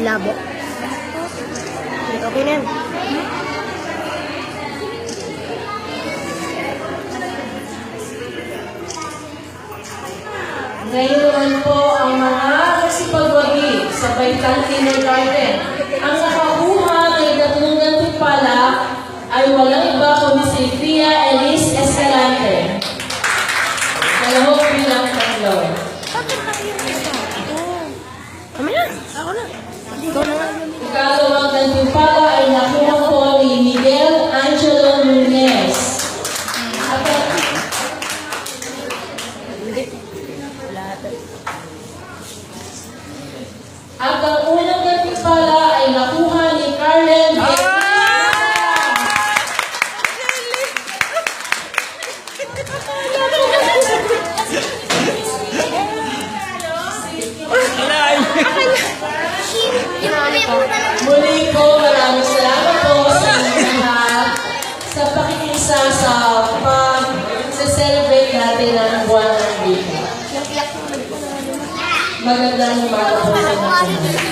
Labo. Okay na yan. Ngayon po ang mga kasipagwagi sa Baitan Kindergarten. Ang nakakuha ng tatlong gantimpala ay walang iba kundi si Pia Elise Escalante. Kalahok bilang tatlo. Kami na. Ako na. Ikaw na nga. Ikalawang gantimpala ay nakuha po ni Miguel Angelo Nunez. At natin ang buwan ng Bika. Magandang umaga po sa. Iyak.